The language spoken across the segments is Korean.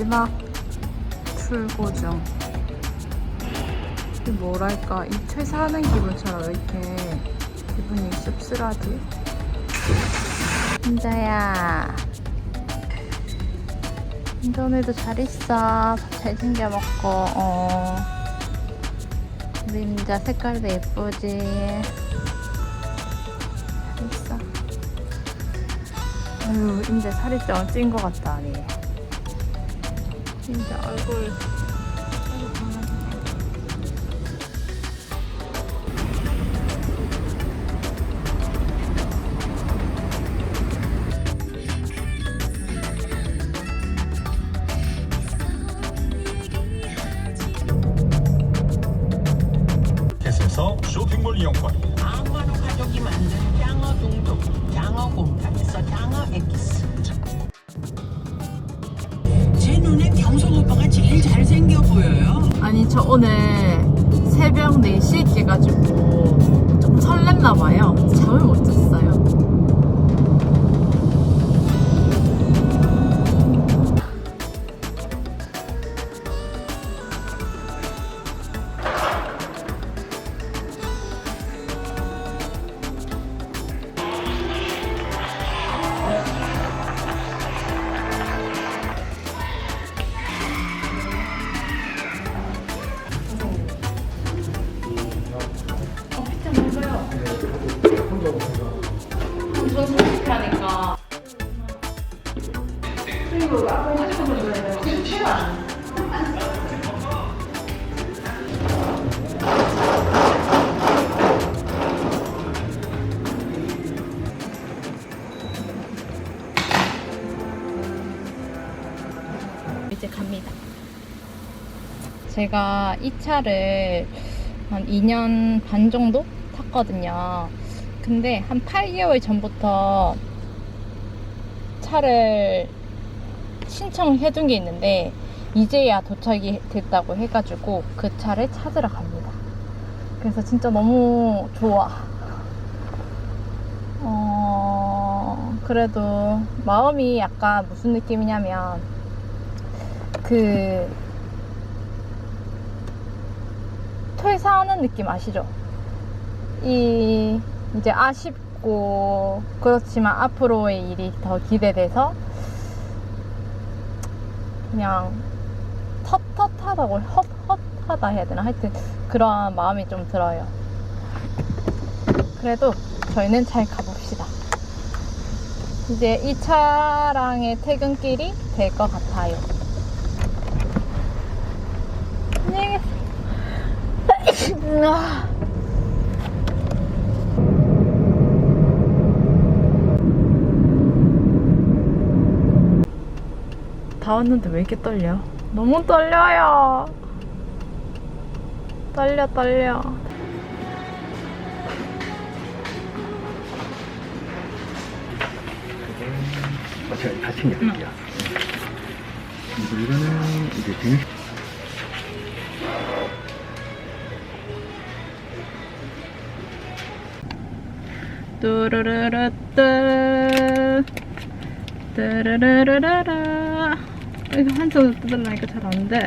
마지막 출고 중. 이게 뭐랄까, 이 퇴사하는 기분처럼 왜 이렇게 기분이 씁쓸하지? 혼자야. 운전해도 잘 있어. 밥잘 챙겨 먹고, 어. 우리 민자 색깔도 예쁘지. 잘 있어. 아유, 이제 살이 좀 찐 것 같다, 아니. 진짜 얼굴. 쇼핑몰 이용권 제가 이 차를 한 2년 반 정도 탔거든요. 근데 한 8개월 전부터 차를 신청해 둔 게 있는데 이제야 도착이 됐다고 해가지고 그 차를 찾으러 갑니다. 그래서 진짜 너무 좋아. 어, 그래도 마음이 약간 무슨 느낌이냐면 그 퇴사하는 느낌 아시죠? 이 이제 아쉽고 그렇지만 앞으로의 일이 더 기대돼서 그냥 텁텁하다고 헛헛하다 해야 되나 하여튼 그런 마음이 좀 들어요. 그래도 저희는 잘 가봅시다. 이제 이 차량의 퇴근길이 될 것 같아요. 안녕히 계세요. 아. 다 왔는데 왜 이렇게 떨려? 너무 떨려요. 떨려, 떨려. 어, 제가 다 챙겨드릴게요 그리고 이거는 이제 등 뚜루루루뚜 뚜루루루루루 이거 한 손으로 뜯으려니까 잘 안 돼.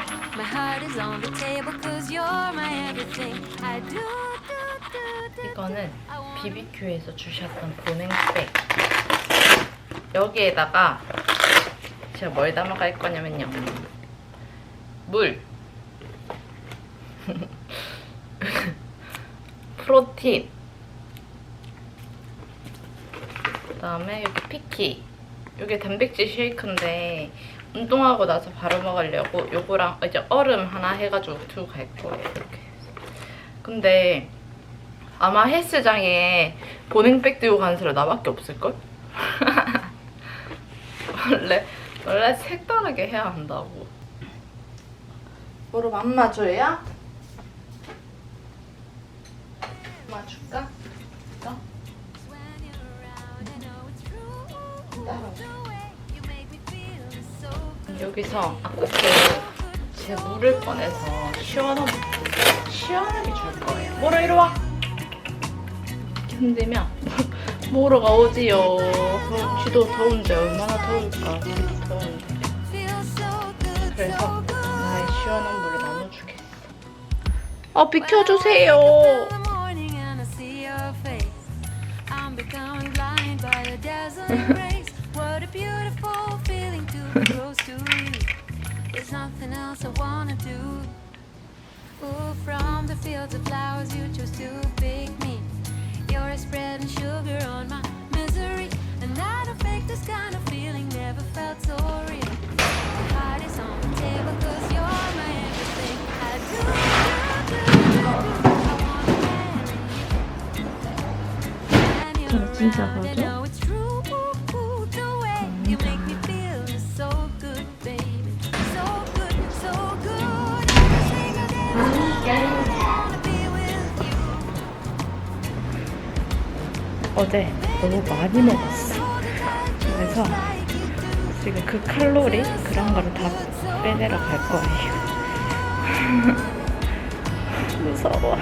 이거는 BBQ에서 주셨던 보냉백. 여기에다가 제가 뭘 담아갈 거냐면요. 물. 프로틴. 그 다음에 여기 피키. 이게 단백질 쉐이크인데 운동하고 나서 바로 먹으려고 요거랑 이제 얼음 하나 해가지고 두고 갈 거예요. 이렇게. 근데 아마 헬스장에 보냉백 들고 가는 사람 나밖에 없을걸? 원래 원래 색다르게 해야 한다고. 무릎 안 맞줘요? 맞출까? You're 여기서 아까 제 물을 꺼내서 시원한 시원하게 줄 거예요. 모로 이리 와. 흔들면 모로가 오지요. 그럼 쥐도 더운데 얼마나 더울까? 더운데. 그래서. 나의 시원한 물을 나눠주겠어. 아 비켜주세요. Ooh, from the fields of flowers you chose to pick me. You're spreading sugar on my 너무 많이 먹었어. 그래서 지금 그 칼로리 그런 거를 다 빼내러 갈 거예요. 무서워.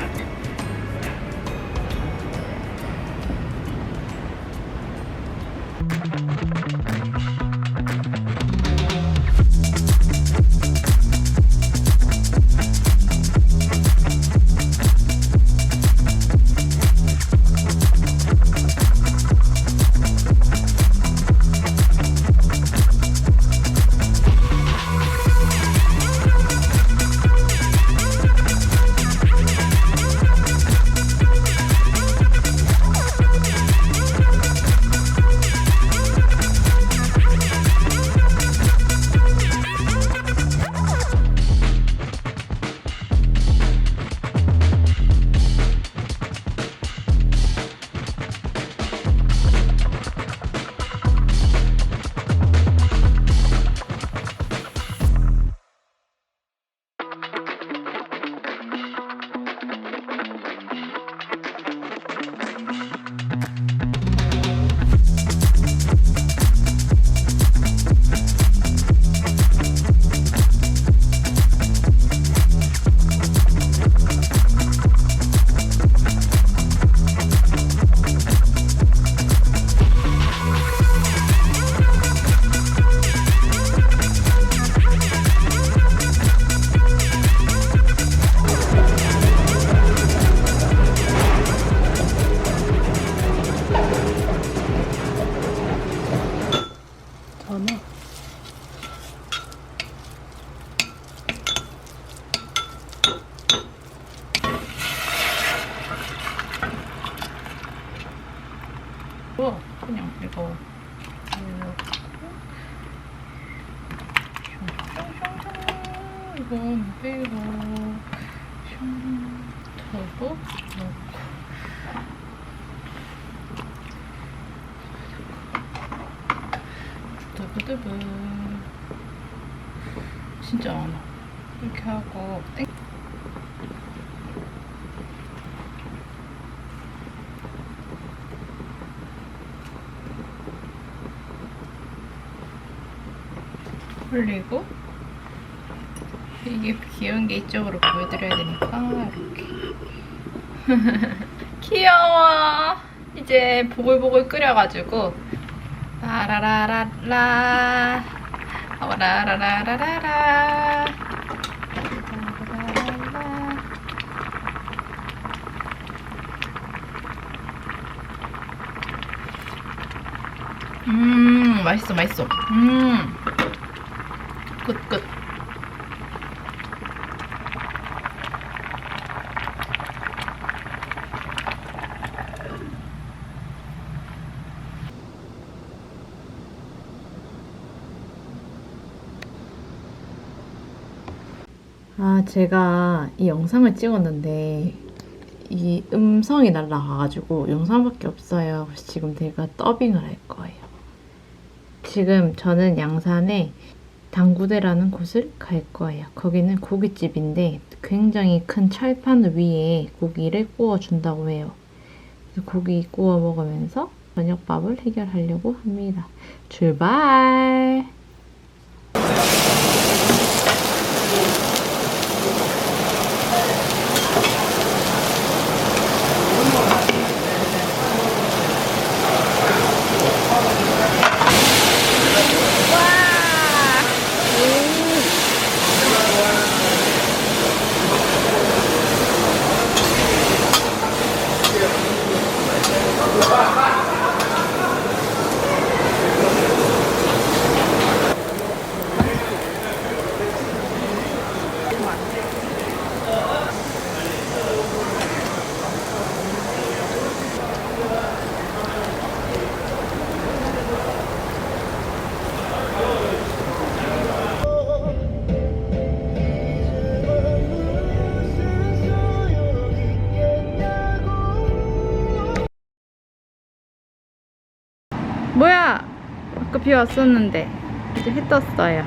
진짜 많아. 이렇게 하고 땡. 올리고 이게 귀여운 게 이쪽으로 보여드려야 되니까 이렇게. 귀여워. 이제 보글보글 끓여가지고 라라라라라 라라라라라라 라라라라. 음 맛있어 맛있어. 음. 굿굿 제가 이 영상을 찍었는데 이 음성이 날라가가지고 영상밖에 없어요. 그래서 지금 제가 더빙을 할 거예요. 지금 저는 양산에 당구대라는 곳을 갈 거예요. 거기는 고깃집인데 굉장히 큰 철판 위에 고기를 구워준다고 해요. 고기 구워 먹으면서 저녁밥을 해결하려고 합니다. 출발! 비왔었는데 이제 해 떴어요.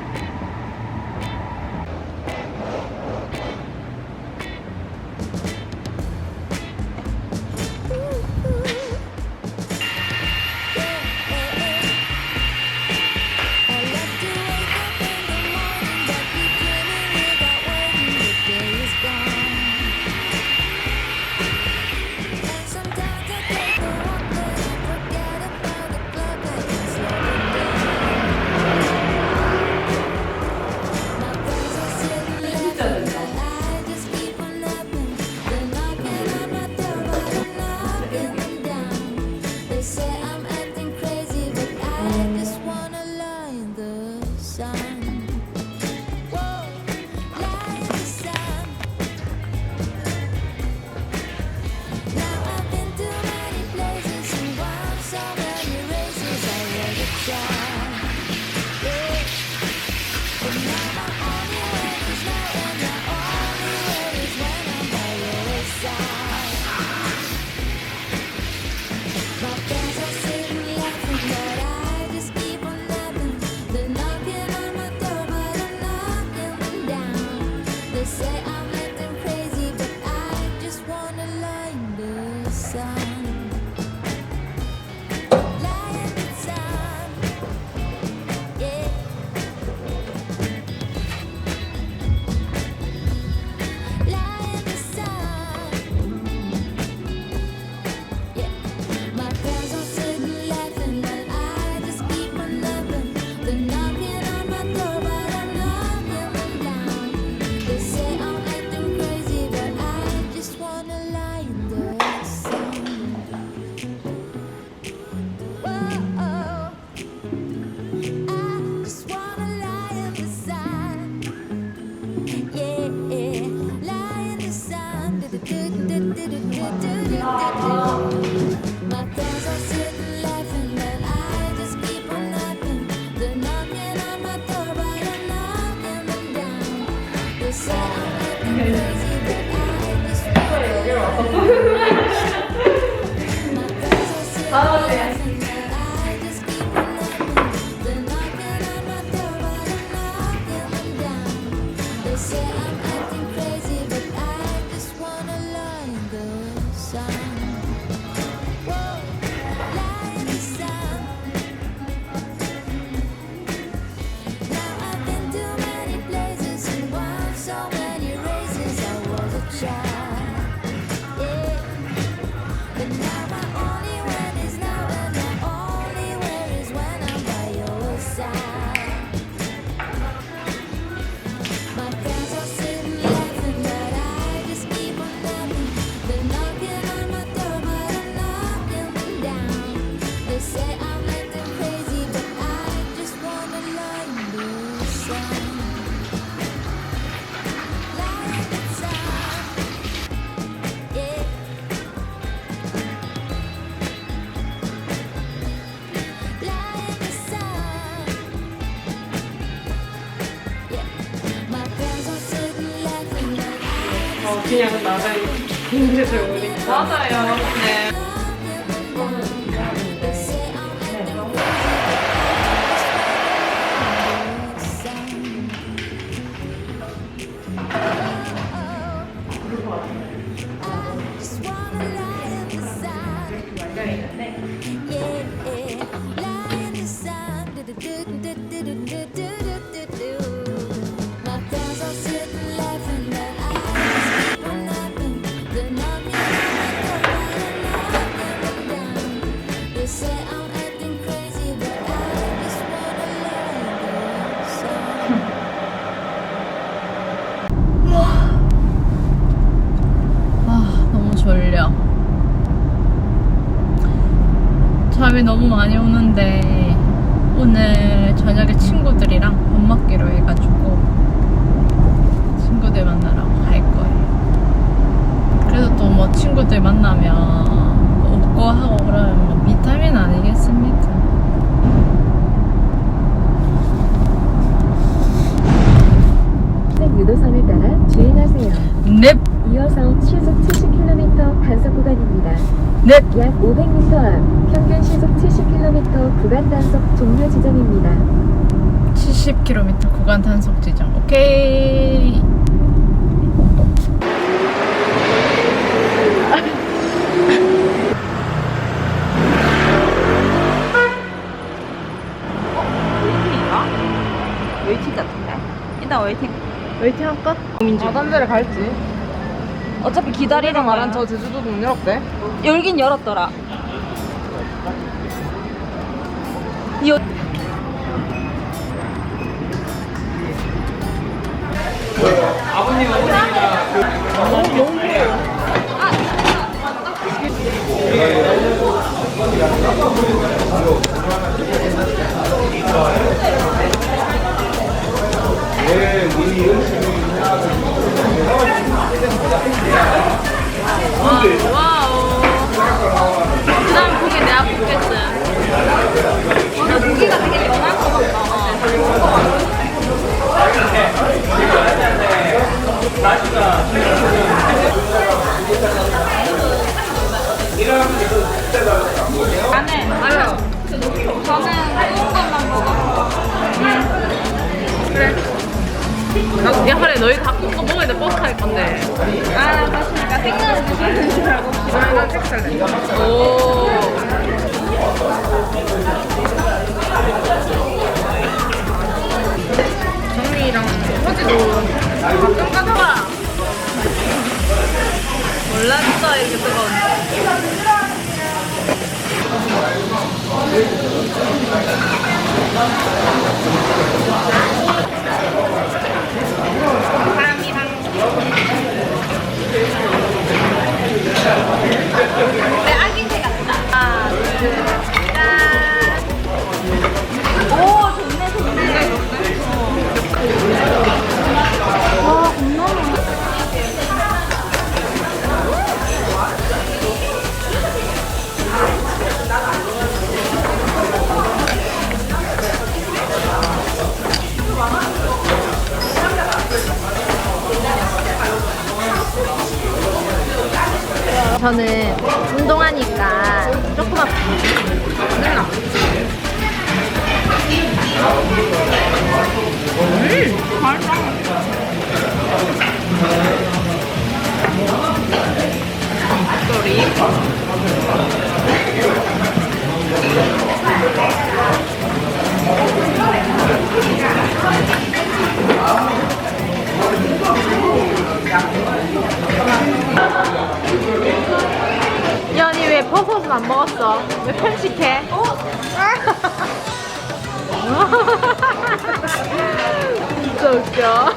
그냥 나를 힘들어 오니까. 맞아요. 네. 친구들 만나면 웃고 하고 그러면 뭐 비타민 아니겠습니까? 유도선을 따라 주행하세요. 넵! 이어서 시속 70km 단속 구간입니다. 넵! 약 500m 앞 평균 시속 70km 구간 단속 종료 지점입니다. 70km 구간 단속 지점. 오케이. 같은데? 일단 웨이팅. 웨이팅 할까? 아, 딴 데를 갈지. 어차피 기다리는 말한 저 제주도 문 열었대. 열긴 열었더라. 여... 와우. 그 다음 고기 내가 볶겠음. 오늘 고기가 되게 난 색살래. 오. 정미랑 허지도 가끔 가져와. 몰랐어 이렇게 운동하니까 조금 아프구나. 음, 맛있다. 아, 이거 왜 버섯은 안 먹었어? 왜 편식해? 어? 진짜 웃겨.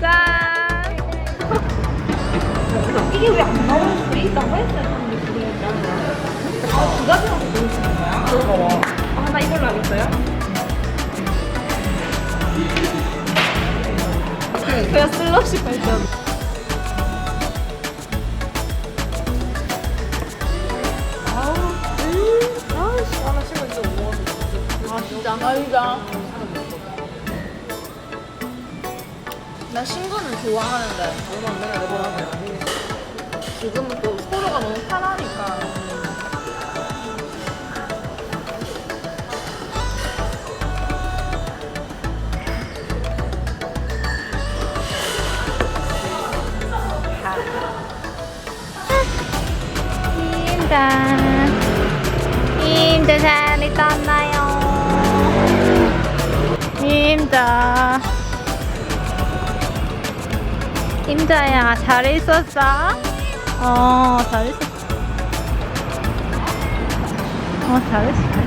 짠! 이게 왜 안 나오는 소리 있다고 했어요, 두 먹고 있는 거야? 아, 하나 이걸로 하겠어요? 그냥 슬러시 발전. 아우, 음, 아우, 씨. 아, 진짜. 아니다. 나 신거는 좋아하는데. 얼마 안 내가 내보라고. 지금은 또 서로가 너무 편하니까. 임자 임자야 잘 있었어? 어, 어 잘했어 어 잘했어